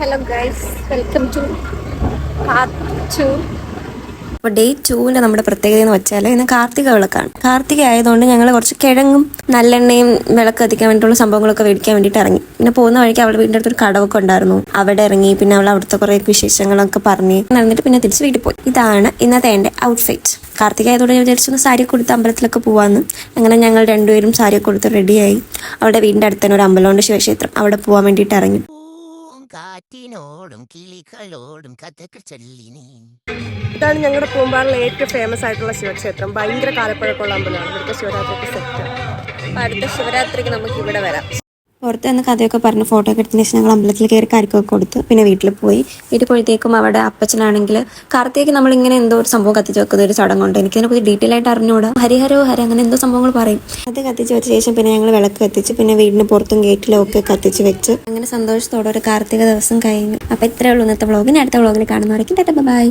Hello guys welcome to to അപ്പോൾ day ടൂവിന്റെ നമ്മുടെ പ്രത്യേകത എന്ന് വെച്ചാൽ ഇന്ന് കാർത്തിക വിളക്കാണ്. കാർത്തിക ആയതുകൊണ്ട് ഞങ്ങൾ കുറച്ച് കിഴങ്ങും നല്ലെണ്ണയും വിളക്ക് കത്തിക്കാൻ വേണ്ടിയിട്ടുള്ള സംഭവങ്ങളൊക്കെ മേടിക്കാൻ വേണ്ടിയിട്ട് ഇറങ്ങി. പിന്നെ പോകുന്ന വഴിക്ക് അവളുടെ വീടിന്റെ അടുത്തൊരു കടവൊക്കെ ഉണ്ടായിരുന്നു. അവിടെ ഇറങ്ങി പിന്നെ അവൾ അവിടുത്തെ കുറേ വിശേഷങ്ങളൊക്കെ പറഞ്ഞ് നടന്നിട്ട് പിന്നെ തിരിച്ച് വീട്ടിൽ പോയി. ഇതാണ് ഇന്നത്തെ എന്റെ ഔട്ട്ഫിറ്റ് കാർത്തിക ആയതുകൊണ്ട് ഞാൻ വിചാരിച്ചു സാരി കൊടുത്ത് അമ്പലത്തിലൊക്കെ പോവാന്ന്. അങ്ങനെ ഞങ്ങൾ രണ്ടുപേരും സാരി കൊടുത്ത് റെഡിയായി അവിടെ വീടിന്റെ അടുത്ത് തന്നെ ഒരു അമ്പലമുണ്ട് ശിവക്ഷേത്രം. അവിടെ പോകാൻ വേണ്ടിയിട്ട് ഇറങ്ങി. കാറ്റിനോടും കിളികളോടും കഥകൾ ചൊല്ലിനി. ഇതാണ് ഞങ്ങളുടെ പൂമ്പാറിലെ ഏറ്റവും ഫേമസ് ആയിട്ടുള്ള ശിവക്ഷേത്രം. ഭയങ്കര കാലപ്പഴക്കമുള്ള അമ്പലമാണ്. ഇവിടുത്തെ ശിവരാത്രിക്ക് സെറ്റ്. അടുത്ത ശിവരാത്രിക്ക് നമുക്ക് ഇവിടെ വരാം. പുറത്ത് നിന്ന് കഥയൊക്കെ പറഞ്ഞ് ഫോട്ടോ ഒക്കെ എടുത്തതിന് ശേഷം ഞങ്ങൾ അമ്പലത്തിൽ കയറി കരിക്കൊക്കെ കൊടുത്ത്. പിന്നെ വീട്ടിൽ പോയി. വീട്ടിൽ പോയത്തേക്കും അവിടെ അപ്പച്ചനാണെങ്കിൽ കാർത്തികയ്ക്ക് നമ്മളിങ്ങനെ എന്തോ ഒരു സംഭവം കത്തിച്ച് വെക്കുന്ന ഒരു ചടങ്ങുണ്ട് എനിക്കതിനെ കുറിച്ച് ഡീറ്റെയിൽ ആയിട്ട് അറിഞ്ഞുകൂടാ ഹരിഹരോ ഹര അങ്ങനെ എന്തോ സംഭവങ്ങൾ പറയും. അത് കത്തിച്ച് വെച്ച ശേഷം പിന്നെ ഞങ്ങൾ വിളക്ക് കത്തിച്ച് പിന്നെ വീടിന് പുറത്തും ഗേറ്റിലും ഒക്കെ കത്തിച്ച് വെച്ച്. അങ്ങനെ സന്തോഷത്തോടെ ഒരു കാർത്തിക ദിവസം കഴിഞ്ഞു. അപ്പോൾ ഇത്രയേ ഉള്ളൂ ഇന്നത്തെ വ്ളോഗിന് അടുത്ത വ്ളോഗിൽ കാണുന്നവരേക്കും ടാറ്റ ബൈ.